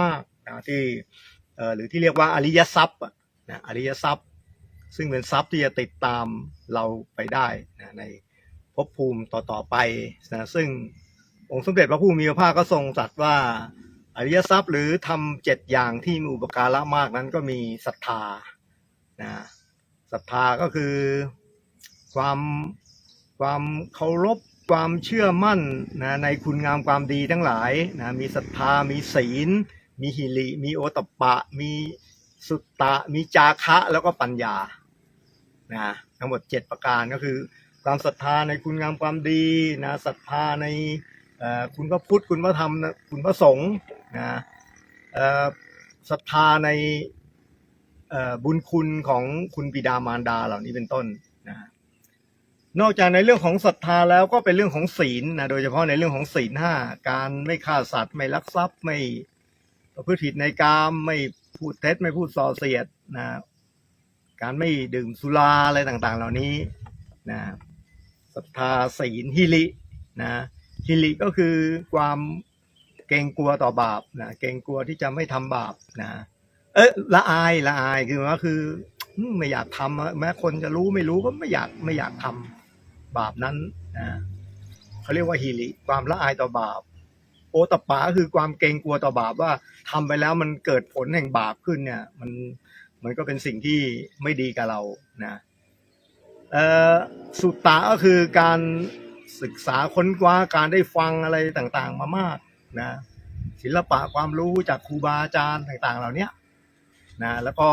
มากนะที่หรือที่เรียกว่าอริยทรัพย์นะอริยทรัพย์ ซึ่งเป็นทรัพย์ที่จะติดตามเราไปได้นะในภพภูมิต่อๆไปนะซึ่งองค์สมเด็จพระผู้มีพระภาคก็ทรงตรัสว่าอริยทรัพย์หรือทำเจ็ดอย่างที่มีอุปการะมากนั้นก็มีศรัทธานะศรัทธาก็คือความความเคารพความเชื่อมั่นนะในคุณงามความดีทั้งหลายนะมีศรัทธามีศีล มีหิริมีโอตปะ มีสุตตะ มีจาคะแล้วก็ปัญญานะทั้งหมด 7 ประการก็คือ ความศรัทธาในคุณงามความดีนะศรัทธาในคุณพระพุทธคุณพระธรรมคุณพระสงฆ์นะศรัทธาในบุญคุณของคุณบิดามารดาเหล่านี้เป็นต้นนะนอกจากในเรื่องของศรัทธาแล้วก็เป็นเรื่องของศีลนะโดยเฉพาะในเรื่องของศีลห้าการไม่ฆ่าสัตว์ไม่ลักทรัพย์ไม่ ประพฤติผิดในกามไม่พูดเท็จไม่พูดส่อเสียดนะการไม่ดื่มสุราอะไรต่างๆ เหล่านี้นะศรัทธาศีลฮิรินะฮิริก็คือความเกรงกลัวต่อบาปนะเกรงกลัวที่จะไม่ทำบาปนะเอ๊ะละอายละอายคือว่าคือไม่อยากทำแม้คนจะรู้ไม่รู้ก็ไม่อยากไม่อยากทำบาปนั้นนะเขาเรียกว่าฮิริความละอายต่อบาป โอตปปาก็คือความเกรงกลัวต่อบาปว่าทำไปแล้วมันเกิดผลแห่งบาปขึ้นเนี่ย มันมันก็เป็นสิ่งที่ไม่ดีกับเรานะเอ่อสุตตะก็คือการศึกษาค้นคว้าการได้ฟังอะไรต่างๆ มามากนะศิลปะความรู้จากครูบาอาจารย์ต่างๆ เหล่านี้นะแล้วก็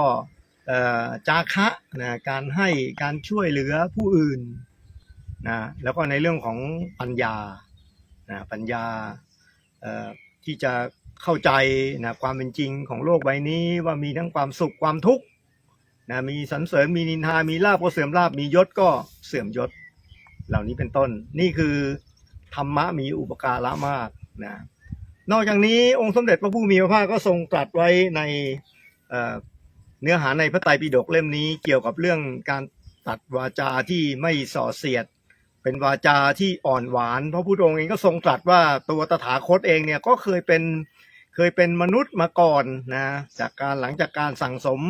เออจาคะนะการให้การช่วยเหลือผู้อื่นนะแล้วก็ในเรื่องของปัญญานะปัญญา ที่จะเข้าใจนะความเป็นจริงของโลกใบนี้ว่ามีทั้งความสุขความทุกข์นะมีสรรเสริญมีนินทา มีลาภก็เสื่อมลาภมียศก็เสื่อมยศ เหล่านี้เป็นต้นนี่คือธรรมะมีอุปการะมากนะนอกจากนี้องค์สมเด็จพระผู้มีพระภาคก็ทรงตรัสไว้ในเเนื้อหาในพระไตรปิฎกเล่มนี้เกี่ยวกับเรื่องการตัดวาจาที่ไม่ส่อเสียด เป็นวาจาที่อ่อนหวานพระพุทธองค์เองก็ทรงตรัสว่าตัวตถาคตเองเนี่ยก็เคยเป็นเคยเป็นมนุษย์มาก่อนนะจากการหลังจากการสั่งสม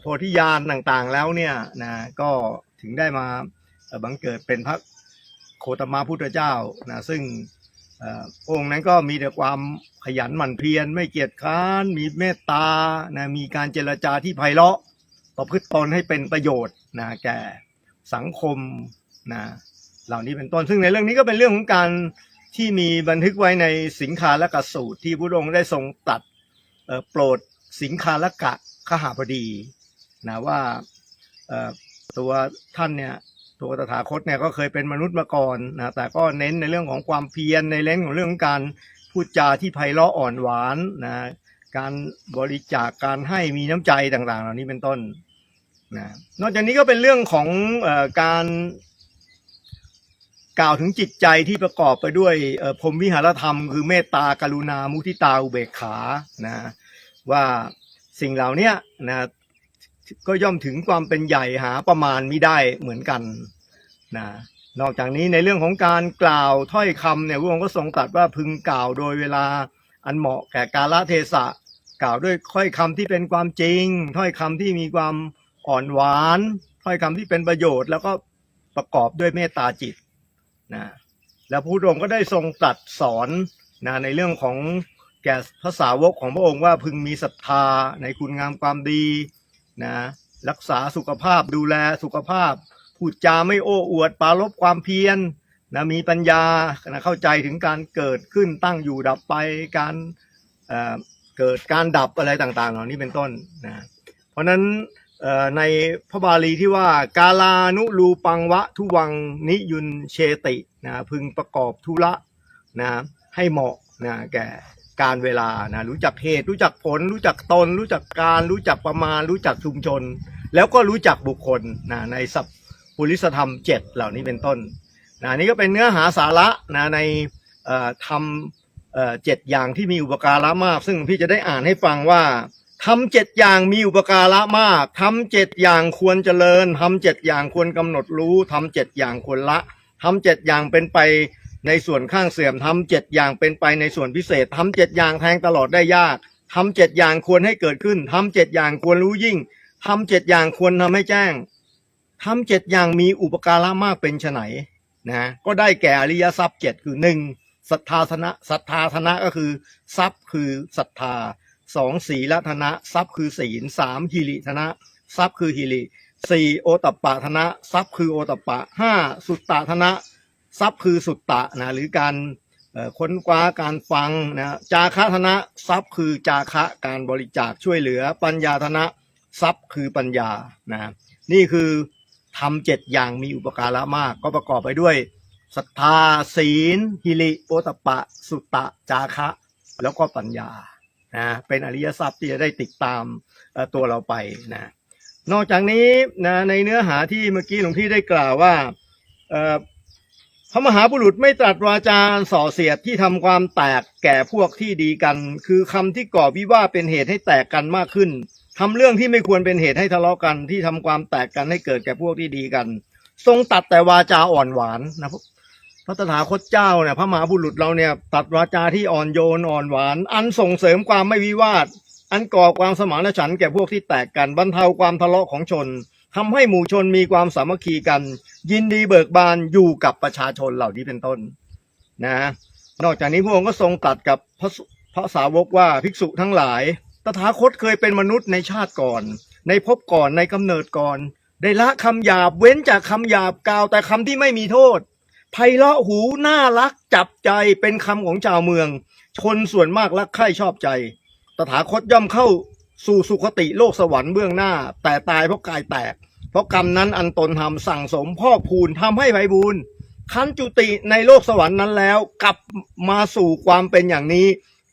โพธิญาณต่างๆแล้วเนี่ยนะก็ถึงได้มาบังเกิดเป็นพระโคตมะพุทธเจ้านะซึ่งเอ่อพระองค์นั้นก็มีแต่ความขยันหมั่นเพียรไม่เกียจคร้าน มีเมตตานะมีการเจรจาที่ไพเราะประพฤติตนให้เป็นประโยชน์นะแก่สังคมนะ เหล่านี้เป็นต้นซึ่งในเรื่องนี้ก็เป็นเรื่องของการที่มีบันทึกไว้ในสิงคาลกะสูตรที่พระองค์ได้ทรงตัดโปรดสิงคาลกะขหาบดีนะว่าตัวท่านเนี่ยตัวตถาคตเนี่ยก็เคยเป็นมนุษย์มาก่อนนะแต่ก็เน้นในเรื่องของความเพียรในเรื่องของเรื่องของการพูดจาที่ไพเราะอ่อนหวานนะการบริจาคการให้มีน้ำใจต่างๆ เหล่านี้เป็นต้นนะนอกจากนี้ก็เป็นเรื่องของอการ กล่าวถึงจิตใจที่ประกอบไปด้วยพรมวิหารธรรม คือเมตตากรุณามุทิตาอุเบกขานะว่าสิ่งเหล่านี้นะก็ย่อมถึงความเป็นใหญ่หาประมาณไม่ได้เหมือนกันนะนอกจากนี้ในเรื่องของการกล่าวถ้อยคำเนี่ยพระองค์ก็ทรงตรัสว่าพึงกล่าวโดยเวลาอันเหมาะแก่กาลเทศะ กล่าวด้วยถ้อยคำที่เป็นความจริง ถ้อยคำที่มีความอ่อนหวาน ถ้อยคำที่เป็นประโยชน์ แล้วก็ประกอบด้วยเมตตาจิต นะแล้วพระพุทธองค์ก็ได้ทรงตรัสสอนนะในเรื่องของแก่ภาษาวกของพระองค์ว่าพึงมีศรัทธาในคุณงามความดีนะรักษาสุขภาพดูแลสุขภาพพูดจาไม่โอ้อวดปารบความเพียรนะมีปัญญานะเข้าใจถึงการเกิดขึ้นตั้งอยู่ดับไปการเเกิดการดับอะไรต่างๆ เหล่านี้เป็นต้นนะเพราะฉะนั้น ในพระบาลีที่ว่ากาลานุรูปังวะทุวังนิยุนเชตินะพึงประกอบธุระนะให้เหมาะนะแก่การเวลานะรู้จักเหตุรู้จักผล รู้จักตน รู้จักการรู้จักประมาณ รู้จักชุมชน แล้วก็รู้จักบุคคลนะในสัพปุริสธรรมเจ็ดเหล่านี้เป็นต้นนะนี่ก็เป็นเนื้อหาสาระนะในเอ่อทำเจ็ดอย่างที่มีอุปการะมาก ซึ่งพี่จะได้อ่านให้ฟังว่า ทำเจ็ดอย่างมีอุปการะมากทำเจ็ดอย่างควรเจริญทำเจ็ดอย่างควรกำหนดรู้ทำเจ็ดอย่างควรละทำเจ็ดอย่างเป็นไปในส่วนข้างเสื่อมทำเจ็ดอย่างเป็นไปในส่วนพิเศษทำเจ็ดอย่างแทงตลอดได้ยากทำเจ็ดอย่างควรให้เกิดขึ้นทำเจ็ดอย่างควรรู้ยิ่งทำเจ็ดอย่างควรทำให้แจ้งทำเจ็ดอย่างมีอุปการะมากเป็นไฉนนะก็ได้แก่อริยทรัพย์เจ็ดคือหนึ่งศรัทธาธนะศรัทธาธนะก็คือ ทรัพย์คือศรัทธา สองศีลธนะทรัพย์คือศีลสามหิริธนะทรัพย์คือหิริสี่โอตปปะธนะทรัพย์คือโอตปปะห้าสุตตะธนะทรัพย์คือสุตตะนะหรือการค้นคว้าการฟังนะจาคะธนะทรัพย์คือจาคะการบริจาคช่วยเหลือ ปัญญาธนะทรัพย์คือปัญญานะนี่คือทำเจ็ดอย่างมีอุปการะมาก ก็ประกอบไปด้วยศรัทธาศีลหิริโอตปะ สุตตะจาคะ แล้วก็ปัญญา นะเป็นอริยทรัพย์ที่จะได้ติดตามตัวเราไปนะนอกจากนี้นะในเนื้อหาที่เมื่อกี้หลวงพี่ได้กล่าวว่าพระมหาบุรุษไม่ตรัสวาจาส่อเสียดที่ทำความแตกแก่พวกที่ดีกัน คือคำที่ก่อวิวาเป็นเหตุให้แตกกันมากขึ้นทำเรื่องที่ไม่ควรเป็นเหตุให้ทะเลาะกันที่ทำความแตกกันให้เกิดแก่พวกที่ดีกัน ทรงตัดแต่วาจาอ่อนหวานนะ พระตถาคตเจ้าเนี่ยพระมหาบุรุษเราเนี่ยตัดวาจาที่อ่อนโยนอ่อนหวาน อันส่งเสริมความไม่วิวาท อันก่อความสมานฉันท์แก่พวกที่แตกกันบรรเทาความทะเลาะของชนทำให้หมู่ชนมีความสามัคคีกัน ยินดีเบิกบานอยู่กับประชาชนเหล่านี้เป็นต้นนะนอกจากนี้พระองค์ก็ทรงตัดกับพระสุพระสาวกว่าภิกษุทั้งหลาย ตถาคตเคยเป็นมนุษย์ในชาติก่อน ในภพก่อนในกำเนิดก่อน ได้ละคำหยาบเว้นจากคำหยาบกล่าวแต่คำที่ไม่มีโทษ ไพเราะหูน่ารักจับใจเป็นคำของชาวเมือง ชนส่วนมากรักใคร่ชอบใจ ตถาคตย่อมเข้าสู่สุคติโลกสวรรค์เบื้องหน้า แต่ตายเพราะกายแตก เพราะกรรมนั้นอันตนทำสั่งสมพอกพูนทำให้ไพบูรณ์คันจุติในโลกสวรรค์นั้นแล้ว กลับมาสู่ความเป็นอย่างนี้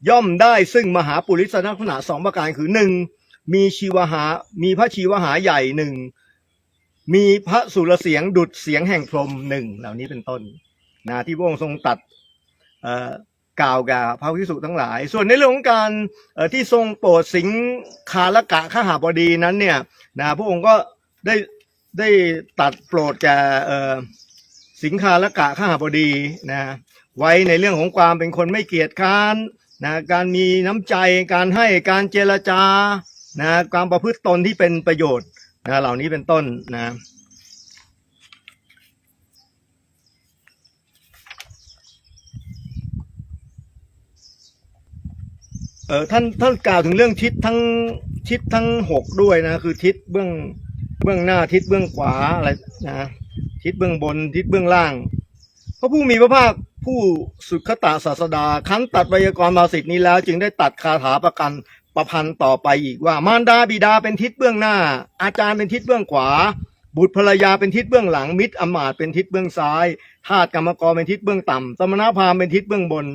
ย่อมได้ซึ่งมหาปุริสลักษณะสองประการคือหนึ่งมีชีวหา มีพระชีวหาใหญ่หนึ่ง มีพระสุรเสียงดุดเสียงแห่งพรหมหนึ่งเหล่านี้เป็นต้นนะที่พระองค์ทรงตัดกล่าวกับพระภิกษุทั้งหลาย ส่วนในเรื่องของการที่ทรงโปรดสิงคาลกะข้าหาบดีนั้นเนี่ยนะพระองค์ก็ได้ได้ตัดโปรดแก่สิงคาลกะข้าหาบดีนะไว้ในเรื่องของความเป็นคนไม่เกียจค้านนะการมีน้ำใจการให้การเจรจานะการประพฤติตนที่เป็นประโยชน์ นะเหล่านี้เป็นต้นนะเออท่านท่านกล่าวถึงเรื่องทิศทั้งทิศทั้งหกด้วยนะ คือทิศเบื้องเบื้องหน้าทิศเบื้องขวาอะไรนะทิศเบื้องบนทิศเบื้องล่างพระผู้มีพระภาคผู้สุขตาศาสดา ครั้นตัดไวยากรณ์มาสิทธินี้แล้ว จึงได้ตัดคาถาประกัน ประพันธ์ต่อไปอีกว่ามารดาบิดาเป็นทิศเบื้องหน้า อาจารย์เป็นทิศเบื้องขวา บุตรภรรยาเป็นทิศเบื้องหลัง มิตรอมาตเป็นทิศเบื้องซ้ายทาสกรรมกรเป็นทิศเบื้องต่ำสมณพราหมณ์เป็นทิศเบื้องบน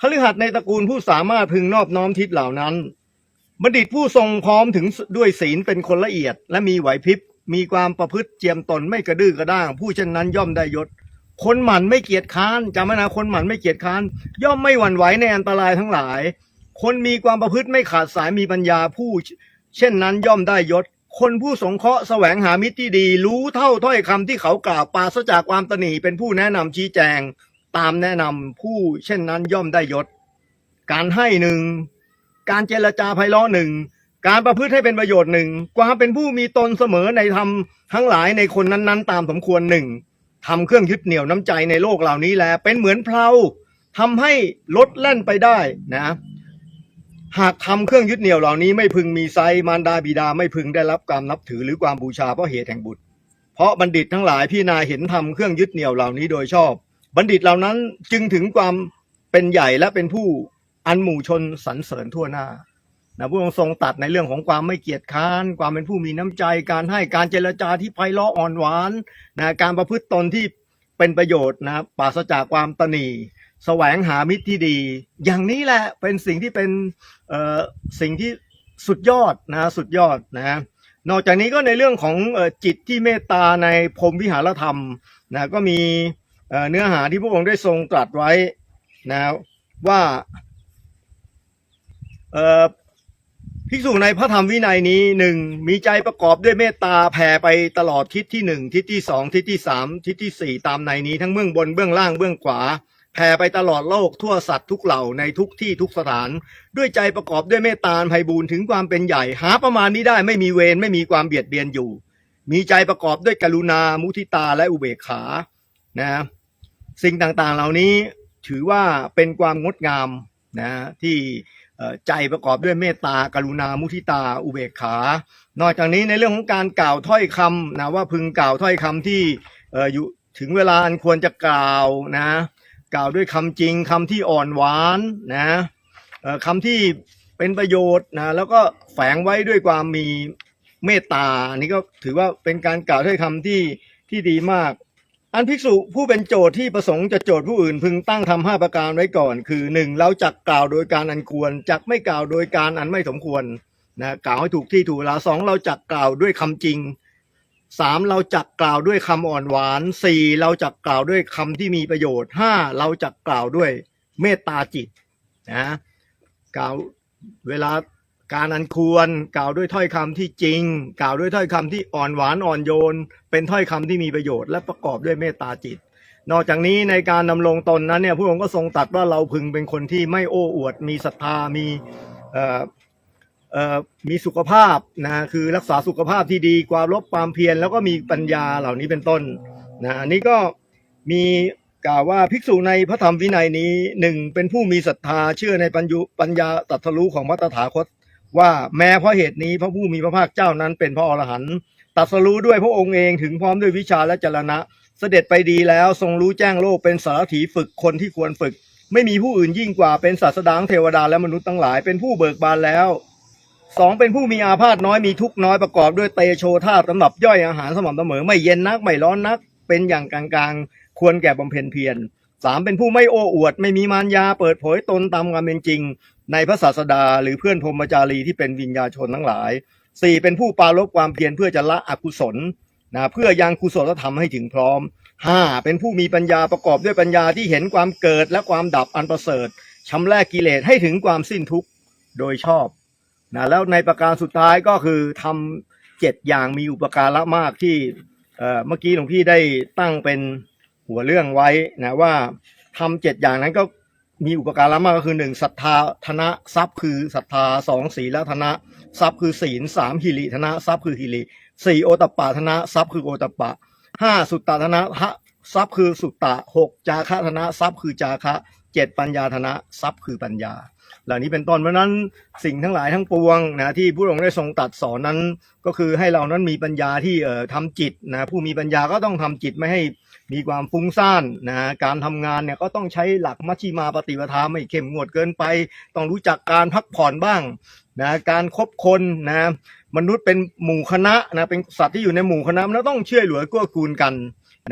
คฤหัสถ์ในตระกูลผู้สามารถพึงนอบน้อมทิศเหล่านั้น บัณฑิตผู้ทรงพร้อมถึงด้วยศีลเป็นคนละเอียด และมีไหวพริบมีความประพฤติเจียมตนไม่กระดื้อกระด้าง ผู้เช่นนั้นย่อมได้ยศ คนหมั่นไม่เกียจค้านจำไว้นะคนหมั่นไม่เกียจค้าน ย่อมไม่หวั่นไหวในอันตรายทั้งหลาย คนมีความประพฤติไม่ขาดสายมีปัญญาผู้ เช่นนั้นย่อมได้ยศ คนผู้สงเคราะห์แสวงหามิตรที่ดี รู้เท่าถ้อยคำที่เขากล่าวปราศจากความตนีเป็นผู้แนะนำชี้แจง ตามแนะนำผู้เช่นนั้นย่อมได้ยศ การให้หนึ่งการเจรจาไพเราะหนึ่งการประพฤติให้เป็นประโยชน์หนึ่งความเป็นผู้มีตนเสมอในธรรมทั้งหลายในคนนั้นๆ ตามสมควรหนึ่งทำเครื่องยึดเหนี่ยวน้ำใจในโลกเหล่านี้แล เป็นเหมือนเพลาทำให้รถแล่นไปได้นะ หากทำเครื่องยึดเหนี่ยวเหล่านี้ไม่พึงมีไซมารดาบิดาไม่พึงได้รับการนับถือหรือความบูชาเพราะเหตุแห่งบุตร เพราะบัณฑิตทั้งหลายพี่นาเห็นทำเครื่องยึดเหนี่ยวเหล่านี้โดยชอบ บัณฑิตเหล่านั้นจึงถึงความเป็นใหญ่และเป็นผู้อันหมู่ชนสรรเสริญทั่วหน้านะพระองค์ทรงตัดในเรื่องของความไม่เกียจค้าน ความเป็นผู้มีน้ำใจ การให้การเจรจาที่ไพเราะอ่อนหวานนะการประพฤติตนที่เป็นประโยชน์นะปราศจากความตนี แสวงหามิตรที่ดี อย่างนี้แหละเป็นสิ่งที่เป็นสิ่งที่สุดยอดนะสุดยอดนะนอกจากนี้ก็ในเรื่องของจิตที่เมตตาในพรมวิหารธรรมนะก็มีเนื้อหาที่พระองค์ได้ทรงตรัสไว้นะว่าภิกษุในพระธรรมวินัยนี้หนึ่งมีใจประกอบด้วยเมตตาแผ่ไปตลอดทิศที่หนึ่งทิศที่สองทิศที่สามทิศที่สี่ตามในนี้ทั้งเบื้องบนเบื้องล่างเบื้องขวา แผ่ไปตลอดโลกทั่วสัตว์ทุกเหล่าในทุกที่ทุกสถาน ด้วยใจประกอบด้วยเมตตาไพบูรณ์ถึงความเป็นใหญ่ หาประมาณนี้ได้ไม่มีเวรไม่มีความเบียดเบียนอยู่ มีใจประกอบด้วยกรุณา มุทิตาและอุเบกขานะสิ่งต่างๆเหล่านี้ถือว่าเป็นความงดงามนะที่ใจประกอบด้วยเมตตากรุณามุทิตาอุเบกขา นอกจากนี้ในเรื่องของการกล่าวถ้อยคำนะว่าพึงกล่าวถ้อยคำที่อยู่ถึงเวลาอันควรจะกล่าวนะ กล่าวด้วยคำจริงคำที่อ่อนหวานนะคำที่เป็นประโยชน์นะแล้วก็แฝงไว้ด้วยความมีเมตตาอันนี้ก็ถือว่าเป็นการกล่าวถ้อยคำที่ที่ดีมาก อันภิกษุผู้เป็นโจทย์ที่ประสงค์จะโจทย์ผู้อื่นพึงตั้งทำห้าประการไว้ก่อน คือหนึ่งเราจักกล่าวโดยการอันควรจักไม่กล่าวโดยการอันไม่สมควรนะกล่าวให้ถูกที่ถูกเวลาสองเราจักกล่าวด้วยคำจริง สามเราจักกล่าวด้วยคำอ่อนหวานสี่เราจักกล่าวด้วยคำที่มีประโยชน์ห้าเราจักกล่าวด้วยเมตตาจิตนะกล่าวเวลาการอันควรกล่าวด้วยถ้อยคำที่จริง กล่าวด้วยถ้อยคำที่อ่อนหวานอ่อนโยน เป็นถ้อยคำที่มีประโยชน์และประกอบด้วยเมตตาจิต นอกจากนี้ในการดำรงตนนั้นเนี่ยพระองค์ก็ทรงตัดว่าเราพึงเป็นคนที่ไม่โอ้อวด มีศรัทธามีเอ่อ มีสุขภาพนะคือรักษาสุขภาพที่ดีความลบความเพียรแล้วก็มีปัญญาเหล่านี้เป็นต้นนะอันนี้ก็มีกล่าวว่าภิกษุในพระธรรมวินัยนี้หนึ่งเป็นผู้มีศรัทธาเชื่อในปัญญปัญญาตรัสรู้ของพระตถาคต ว่าแม้เพราะเหตุนี้พระผู้มีพระภาคเจ้านั้นเป็นพระอรหันต์ตัสรู้ด้วยพระองค์เองถึงพร้อมด้วยวิชาและจรณะ เสด็จไปดีแล้วทรงรู้แจ้งโลกเป็นสารถีฝึกคนที่ควรฝึก ไม่มีผู้อื่นยิ่งกว่าเป็นศาสดางเทวดาและมนุษย์ทั้งหลายเป็นผู้เบิกบานแล้ว สองเป็นผู้มีอาพาธน้อยมีทุกน้อยประกอบด้วยเตโชธาตุสำหรับย่อยอาหารสม่ำเสมอไม่เย็นนักไม่ร้อนนัก เป็นอย่างกลางๆ ควรแก่บำเพ็ญเพียรสามเป็นผู้ไม่โอ้อวด ไม่มีมารยาเปิดเผยตนตามความเป็นจริง ในพระศาสดา หรือเพื่อนพรหมจารีที่เป็นวิญญาชนทั้งหลายสี่เป็นผู้ปารบความเพียรเพื่อจะละอกุศลนะเพื่อยังกุศลธรรมให้ถึงพร้อมห้าเป็นผู้มีปัญญาประกอบด้วยปัญญาที่เห็นความเกิดและความดับอันประเสริฐชำระกิเลสให้ถึงความสิ้นทุกข์โดยชอบ นะแล้วในประการสุดท้ายก็คือทำเจ็ดอย่างมีอุปการะมากที่เมื่อกี้หลวงพี่ได้ตั้งเป็นหัวเรื่องไว้นะว่าทำเจ็ดอย่างนั้นก็มีอุปการะมากก็คือหนึ่งศรัทธาธนะทรัพย์คือศรัทธาสองศีลธนะทรัพย์คือศีลสามหิริธนะทรัพย์คือหิริสี่โอตปปาธนะทรัพย์คือโอตปะห้าสุตตาธนะฮะทรัพย์คือสุตตะหกจาคะธนะทรัพย์คือจาคะเจ็ดปัญญาธนะทรัพย์คือปัญญา เหล่านี้เป็นต้นเพราะนั้นสิ่งทั้งหลายทั้งปวงนะที่พระองค์ได้ทรงตัดสอนนั้น ก็คือให้เรานั้นมีปัญญาที่เอ่อทำจิตนะผู้มีปัญญาก็ต้องทำจิตไม่ให้มีความฟุ้งซ่านนะการทำงานเนี่ยก็ต้องใช้หลักมัชฌิมาปฏิปทาไม่เข้มงวดเกินไป ต้องรู้จักการพักผ่อนบ้างนะการคบคนนะมนุษย์เป็นหมู่คณะนะเป็นสัตว์ที่อยู่ในหมู่คณะมันต้องช่วยเหลือกื้กูลกัน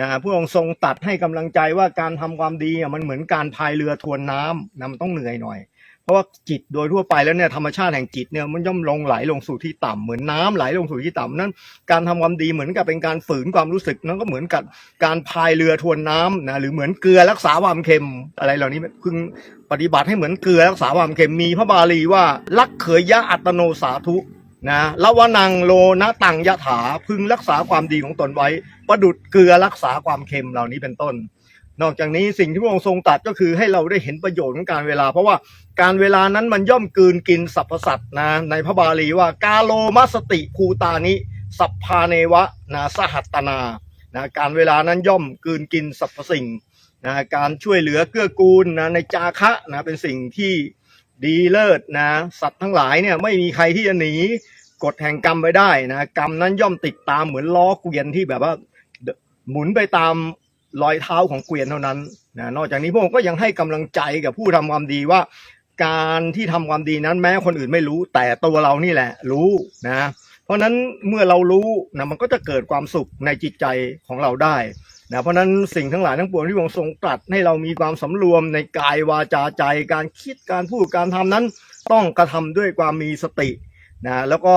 นะพระองค์ทรงตัดให้กำลังใจว่าการทำความดีมันเหมือนการพายเรือทวนน้ำนะมันต้องเหนื่อยหน่อย เพราะว่าจิตโดยทั่วไปแล้วเนี่ยธรรมชาติแห่งจิตเนี่ยมันย่อมลงไหลลงสู่ที่ต่ำเหมือนน้ำไหลลงสู่ที่ต่ำนั้น การทำความดีเหมือนกับเป็นการฝืนความรู้สึกนั้นก็เหมือนกับการพายเรือทวนน้ำนะหรือเหมือนเกลือรักษาความเค็มอะไรเหล่านี้พึงปฏิบัติให้เหมือนเกลือรักษาความเค็มมีพระบาลีว่าลักเขยยะอัตโนสาธุนะละวนังโลนะตังยะถาพึงรักษาความดีของตนไว้ ประดุดเกลือรักษาความเค็มเหล่านี้เป็นต้น นอกจากนี้สิ่งที่พระองค์ทรงตัดก็คือให้เราได้เห็นประโยชน์ของการเวลา เพราะว่าการเวลานั้นมันย่อมกืนกินสรรพสัตว์นะในพระบาลีว่ากาโลมัสติภูตานิสัพพาเนวะนะสหัตตนานะการเวลานั้นย่อมกืนกินสรรพสิ่งนะการช่วยเหลือเกื้อกูลนะในจาคะนะเป็นสิ่งที่ดีเลิศนะสัตว์ทั้งหลายเนี่ยไม่มีใครที่จะหนีกฎแห่งกรรมไปได้นะกรรมนั้นย่อมติดตามเหมือนล้อเกวียนที่แบบว่าหมุนไปตาม รอยเท้าของเกวียนเท่านั้นนะนอกจากนี้พระองค์ก็ยังให้กำลังใจกับผู้ทำความดีว่า การที่ทำความดีนั้นแม้คนอื่นไม่รู้ แต่ตัวเรานี่แหละรู้นะ เพราะฉะนั้นเมื่อเรารู้นะมันก็จะเกิดความสุขในจิตใจของเราได้นะเพราะนั้นสิ่งทั้งหลายทั้งปวงที่พระองค์ทรงตรัสให้เรามีความสำรวมในกายวาจาใจ การคิดการพูดการทำนั้น ต้องกระทำด้วยความมีสตินะแล้วก็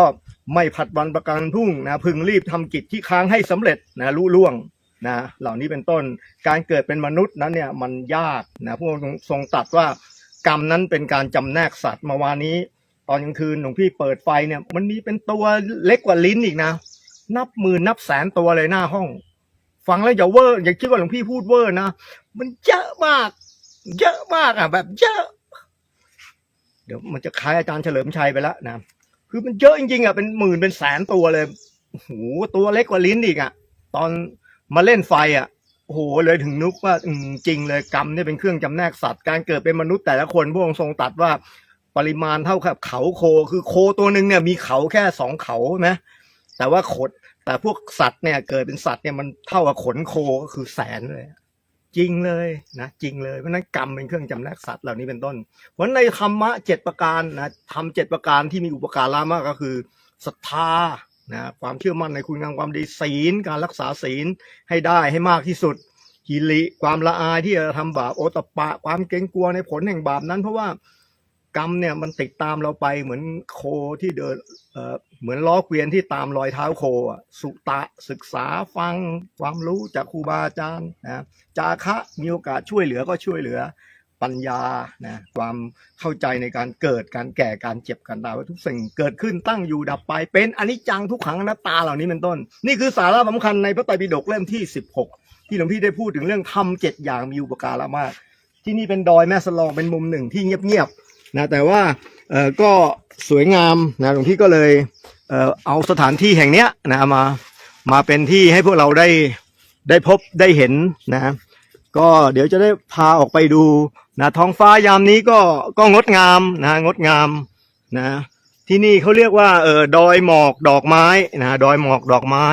ไม่ผัดวันประกันพรุ่งนะพึงรีบทำกิจที่ค้างให้สำเร็จนะลุล่วง นะเหล่านี้เป็นต้นการเกิดเป็นมนุษย์นั้นเนี่ยมันยากนะพระองค์ทรงตรัสว่ากรรมนั้นเป็นการจำแนกสัตว์มื่อวานนี้ ตอนกลางคืนหลวงพี่เปิดไฟเนี่ยมันมีเป็นตัวเล็กกว่าลิ้นอีกนะ นับหมื่นนับแสนตัวเลยหน้าห้อง ฟังแล้วอย่าเวอร์อย่าคิดว่าหลวงพี่พูดเวอร์นะมันเยอะมาก เยอะมากอะแบบเยอะ เดี๋ยวมันจะคล้ายอาจารย์เฉลิมชัยไปแล้วนะคือมันเยอะจริงๆอะเป็นหมื่นเป็นแสนตัวเลยโอ้โหตัวเล็กกว่าลิ้นอีกอะ ตอน มาเล่นไฟอะโอ้โหเลยถึงนึกว่าจริงเลยกรรมเนี่ยเป็นเครื่องจำแนกสัตว์การเกิดเป็นมนุษย์แต่ละคนพระองค์ทรงตัดว่าปริมาณเท่ากับเขาโคคือโคตัวหนึ่งเนี่ยมีเขาแค่สองเขาใช่ไหมแต่ว่าขนแต่พวกสัตว์เนี่ยเกิดเป็นสัตว์เนี่ยมันเท่ากับขนโคก็คือแสนเลย จริงเลยนะจริงเลยเพราะฉะนั้นกรรมเป็นเครื่องจำแนกสัตว์เหล่านี้เป็นต้น เพราะในธรรมะเจ็ดประการนะทำเจ็ดประการที่มีอุปการะมากก็คือศรัทธา นะความเชื่อมั่นในคุณงามความดีศีลการรักษาศีลให้ได้ให้มากที่สุดหิริความละอายที่จะทำบาปโอตปะ ความเกรงกลัวในผลแห่งบาปนั้น เพราะว่ากรรมเนี่ยมันติดตามเราไปเหมือนโคที่เดินเอ่อเหมือนล้อเกวียนที่ตามรอยเท้าโคสุตะศึกษาฟังความรู้จากครูบาอาจารย์นะจาคะมีโอกาสช่วยเหลือก็ช่วยเหลือ ปัญญานะความเข้าใจในการเกิดการแก่การเจ็บการตายว่าทุกสิ่งเกิดขึ้นตั้งอยู่ดับไป เป็นอนิจจังทุกขังอนัตตาเหล่านี้เป็นต้น นี่คือสาระสำคัญในพระไตรปิฎกเล่มที่ 16 ที่หลวงพี่ได้พูดถึงเรื่องทำเจ็ดอย่างมีอุปการะมาก ที่นี่เป็นดอยแม่สลองเป็นมุมหนึ่งที่เงียบๆนะแต่ว่าเออก็สวยงามนะหลวงพี่ก็เลยเออเอาสถานที่แห่งเนี้ยนะมามาเป็นที่ให้พวกเราได้ได้พบได้เห็นนะก็เดี๋ยวจะได้พาออกไปดู นะท้องฟ้ายามนี้ก็ก็งดงามนะงดงามนะที่นี่เขาเรียกว่าเออดอยหมอกดอกไม้นะดอยหมอกดอกไม้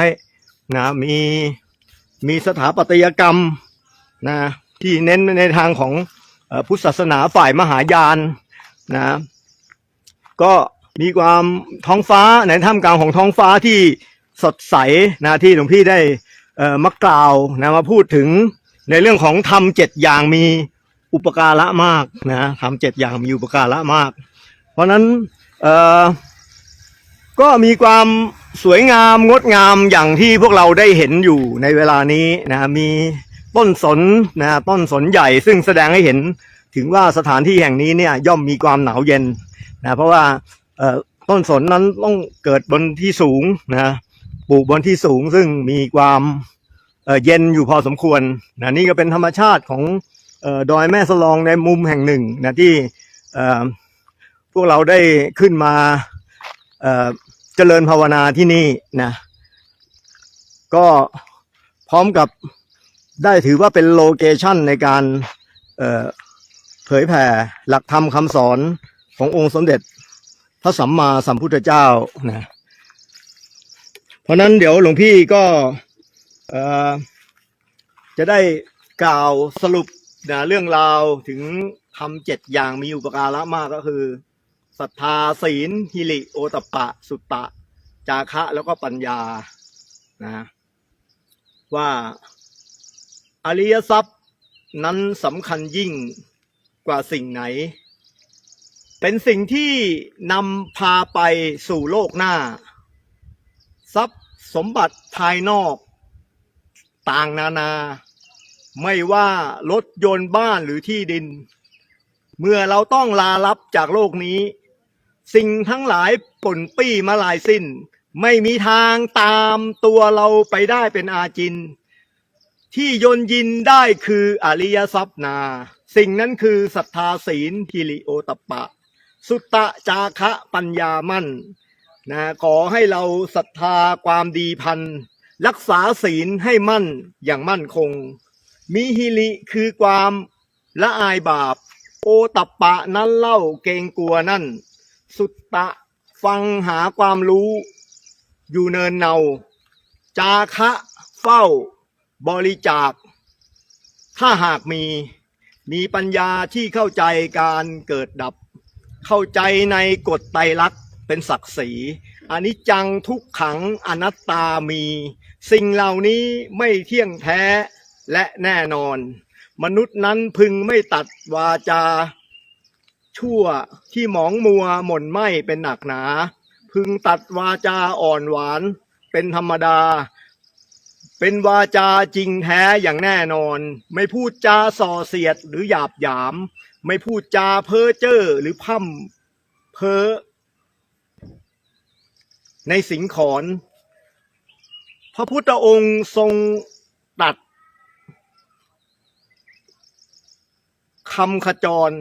นะมีมีสถาปัตยกรรมนะที่เน้นในทางของออพุทธศาสนาฝ่ายมหายานนะก็มีความท้องฟ้าในท่ามกลางของท้องฟ้าที่สดใสนะที่หลวงพี่ได้เอ่อมากล่าวนะมาพูดถึงในเรื่องของทำเจ็ดอย่างมี อุปการะมากนะทำเจ็ดอย่างมีอุปการะมาก เพราะนั้นเอ่อก็มีความสวยงามงดงามอย่างที่พวกเราได้เห็นอยู่ในเวลานี้นะมีต้นสนนะต้นสนใหญ่ซึ่งแสดงให้เห็นถึงว่าสถานที่แห่งนี้เนี่ยย่อมมีความหนาวเย็นนะเพราะว่าต้นสนนั้นต้องเกิดบนที่สูงนะปลูกบนที่สูงซึ่งมีความเเย็นอยู่พอสมควรนะนี่ก็เป็นธรรมชาติของ ดอยแม่สลองในมุมแห่งหนึ่งนะที่พวกเราได้ขึ้นมาเจริญภาวนาที่นี่นะก็พร้อมกับได้ถือว่าเป็นโลเคชันในการเผยแผ่หลักธรรมคำสอนขององค์สมเด็จพระสัมมาสัมพุทธเจ้านะเพราะนั้นเดี๋ยวหลวงพี่ก็จะได้กล่าวสรุป นะเรื่องราวถึงทำเจ็ดอย่างมีอุปการะมากก็คือศรัทธาศีลฮิริโอตปะ สุตตะ จาคะแล้วก็ปัญญานะว่าอริยทรัพย์นั้นสำคัญยิ่งกว่าสิ่งไหน เป็นสิ่งที่นำพาไปสู่โลกหน้า ทรัพย์สมบัติภายนอก ต่างนานา ไม่ว่ารถยนต์บ้านหรือที่ดิน เมื่อเราต้องลาลับจากโลกนี้ สิ่งทั้งหลายปนปี้มาลายสิ้น ไม่มีทางตามตัวเราไปได้เป็นอาจิน ที่ยนยินได้คืออริยทรัพย์นา สิ่งนั้นคือศรัทธาศีลฮิริโอตปะ สุตตะจาคะปัญญามั่นนะขอให้เราศรัทธาความดีพัน รักษาศีลให้มั่นอย่างมั่นคง มีฮิริคือความละอายบาป โอตัปปะนั้นเล่าเกรงกลัวนั่น สุตตะฟังหาความรู้ อยู่เนินเนา จาคะเฝ้า บริจาค ถ้าหากมี มีปัญญาที่เข้าใจการเกิดดับ เข้าใจในกฎไตรลักษณ์เป็นศักดิ์ศรีอนิจจังทุกขังอนัตตามี สิ่งเหล่านี้ไม่เที่ยงแท้ และแน่นอน มนุษย์นั้นพึงไม่ตัดวาจา ชั่วที่หมองมัวหม่นไหมเป็นหนักหนา พึงตัดวาจาอ่อนหวานเป็นธรรมดา เป็นวาจาจริงแท้อย่างแน่นอน ไม่พูดจาส่อเสียดหรือหยาบหยาม ไม่พูดจาเพ้อเจ้อหรือพร่ำเพ้อในสิงขอนพระพุทธองค์ทรงตัด คำขจร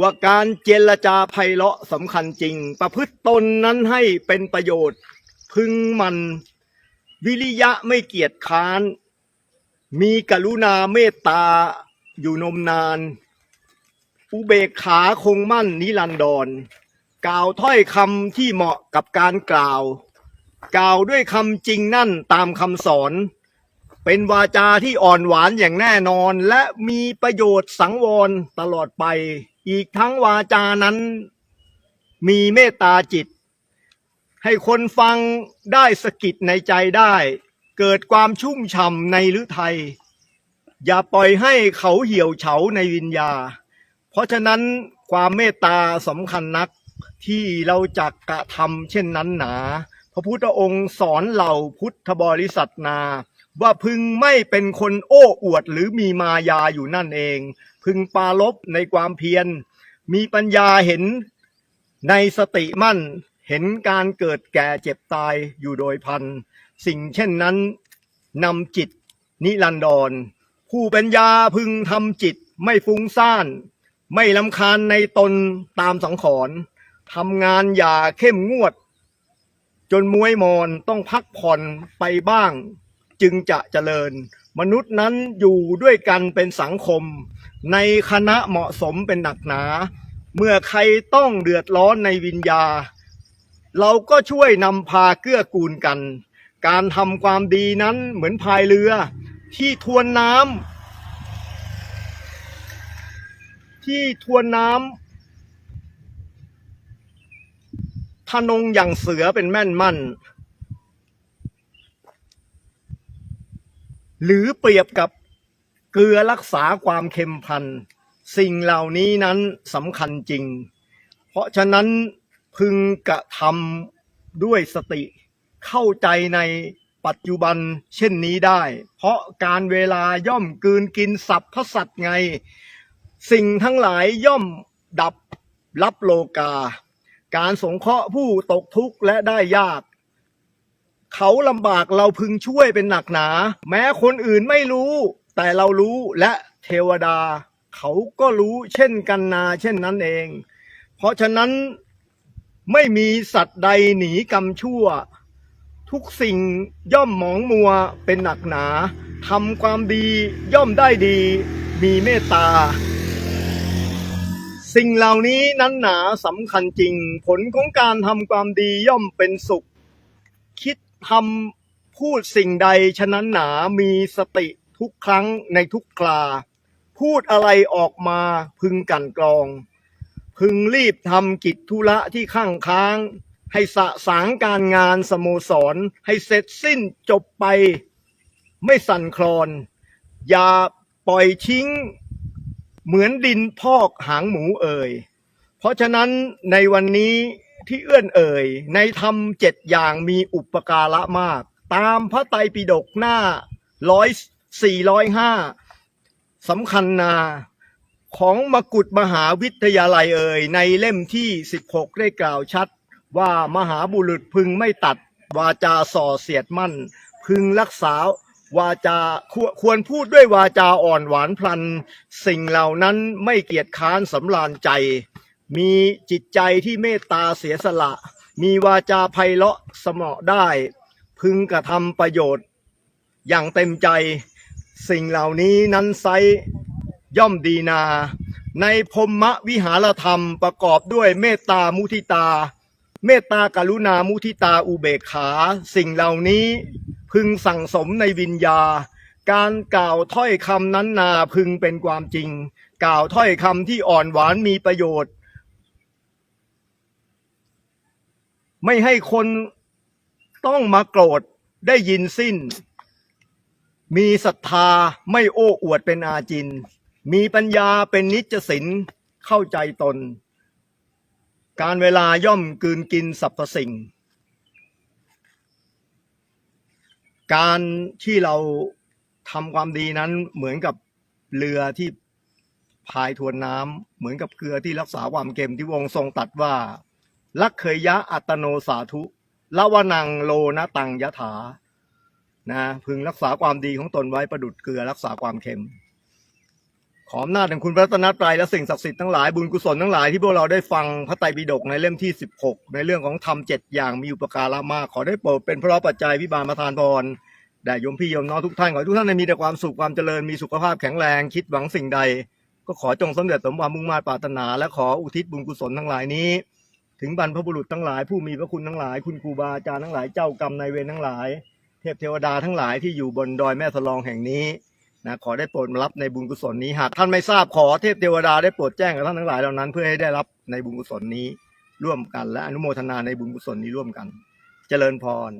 ว่าการเจรจาไพเราะสำคัญจริง ประพฤติตนนั้นให้เป็นประโยชน์ พึงมัน วิริยะไม่เกียจค้าน มีกรุณาเมตตาอยู่นมนาน อุเบกขาคงมั่นนิรันดร กล่าวถ้อยคำที่เหมาะกับการกล่าว กล่าวด้วยคำจริงนั่นตามคำสอน เป็นวาจาที่อ่อนหวานอย่างแน่นอน และมีประโยชน์สังวรตลอดไป อีกทั้งวาจานั้น มีเมตตาจิต ให้คนฟังได้สะกิดในใจได้ เกิดความชุ่มฉ่ำในฤทัยอย่าปล่อยให้เขาเหี่ยวเฉาในวิญญา เพราะฉะนั้นความเมตตาสำคัญนักที่เราจะกระทำเช่นนั้นหนา พระพุทธองค์สอนเหล่าพุทธบริษัทนา ว่าพึงไม่เป็นคนโอ้อวดหรือมีมายาอยู่นั่นเอง พึงปรารบในความเพียร มีปัญญาเห็นในสติมั่น เห็นการเกิดแก่เจ็บตายอยู่โดยพัน สิ่งเช่นนั้นนำจิตนิรันดร ผู้ปัญญาพึงทำจิตไม่ฟุ้งซ่าน ไม่ลำคาญในตนตามสังขรทำงานอย่าเข้มงวด จนมวยมอนต้องพักผ่อนไปบ้าง จึงจะเจริญ มนุษย์นั้นอยู่ด้วยกันเป็นสังคม ในคณะเหมาะสมเป็นหนักหนา เมื่อใครต้องเดือดร้อนในวิญญา เราก็ช่วยนำพาเกื้อกูลกัน การทำความดีนั้นเหมือนพายเรือ ที่ทวนน้ำที่ทวนน้ำทนงอย่างเสือเป็นแม่นมั่น หรือเปรียบกับเกลือรักษาความเค็มพันสิ่งเหล่านี้นั้นสำคัญจริง เพราะฉะนั้นพึงกระทำด้วยสติ เข้าใจในปัจจุบันเช่นนี้ได้ เพราะการเวลาย่อมกืนกินสัพพสัตว์ไง สิ่งทั้งหลายย่อมดับรับโลกา การสงเคราะห์ผู้ตกทุกข์และได้ยาก เขาลำบากเราพึงช่วยเป็นหนักหนา แม้คนอื่นไม่รู้ แต่เรารู้และเทวดา เขาก็รู้เช่นกันนาเช่นนั้นเอง เพราะฉะนั้นไม่มีสัตว์ใดหนีกรรมชั่ว ทุกสิ่งย่อมหมองมัวเป็นหนักหนาทำความดีย่อมได้ดี มีเมตตา สิ่งเหล่านี้นั้นหนาสำคัญจริง ผลของการทำความดีย่อมเป็นสุข คิด ทำพูดสิ่งใดฉะนั้นหนามีสติทุกครั้งในทุกครา พูดอะไรออกมาพึงกันกรอง พึงรีบทำกิจธุระที่ข้างค้าง ให้สะสางการงานสโมสร ให้เสร็จสิ้นจบไป ไม่สั่นคลอน อย่าปล่อยทิ้ง เหมือนดินพอกหางหมูเอ่ยเพราะฉะนั้นในวันนี้ ที่เอื้อนเอ่ย ในธรรมเจ็ดอย่างมีอุปการะมาก ตามพระไตรปิฎกหน้าร้อยสี่ร้อยห้าสำคัญนาของมกุฎมหาวิทยาลัยเอ่ย ในเล่มที่ 16 ได้กล่าวชัด ว่ามหาบุรุษพึงไม่ตัดวาจาส่อเสียดมั่น พึงรักษาวาจาควควรพูดด้วยวาจาอ่อนหวานพลัน สิ่งเหล่านั้นไม่เกียจค้านสำราญใจ มีจิตใจที่เมตตาเสียสละ มีวาจาไพเราะสมอได้ พึงกระทำประโยชน์ อย่างเต็มใจสิ่งเหล่านี้นั้นไซย่อมดีนา ในพรหมวิหารธรรมประกอบด้วยเมตตามุทิตา เมตตากรุณามุทิตาอุเบกขา สิ่งเหล่านี้พึงสั่งสมในวิญญา การกล่าวถ้อยคำนั้นนาพึงเป็นความจริง กล่าวถ้อยคำที่อ่อนหวานมีประโยชน์ ไม่ให้คนต้องมาโกรธได้ยินสิ้น มีศรัทธาไม่โอ้อวดเป็นอาจิน มีปัญญาเป็นนิจสินเข้าใจตน การเวลาย่อมกืนกินสรรพสิ่ง การที่เราทำความดีนั้นเหมือนกับเรือที่พายทวนน้ำเหมือนกับเกลือที่รักษาความเค็มที่วงทรงตัดว่า ลักเคยยะอัตโนสาธุละวนังโลนะตังยะถา นะ พึงรักษาความดีของตนไว้ประดุดเกลือรักษาความเค็ม ขออำนาจแห่งคุณพระตนตรัยและสิ่งศักดิ์สิทธิ์ทั้งหลายบุญกุศลทั้งหลายที่พวกเราได้ฟังพระไตรปิฎกในเล่มที่ 16 ในเรื่องของธรรมเจ็ดอย่างมีอุปการะมากขอได้โปรดเป็นพระปัจจัยพิบาลประทานพรแด่โยมพี่โยมน้องทุกท่านขอทุกท่านได้มีแต่ความสุขความเจริญมีสุขภาพแข็งแรงคิดหวังสิ่งใด ก็ขอจงสำเร็จสมความมุ่งมา่ปรารถนา และขออุทิศบุญกุศลทั้งหลายนี้ ถึงบรรพบุรุษทั้งหลาย ผู้มีพระคุณทั้งหลาย คุณครูบาอาจารย์ทั้งหลายเจ้ากรรมนายเวรทั้งหลาย เทพเทวดาทั้งหลายที่อยู่บนดอยแม่สลองแห่งนี้นะขอได้โปรดรับในบุญกุศลนี้หากท่านไม่ทราบขอเทพเทวดาได้โปรดแจ้งกับท่านทั้งหลายเหล่านั้น เพื่อให้ได้รับในบุญกุศลนี้ร่วมกัน และอนุโมทนาในบุญกุศลนี้ร่วมกัน เจริญพร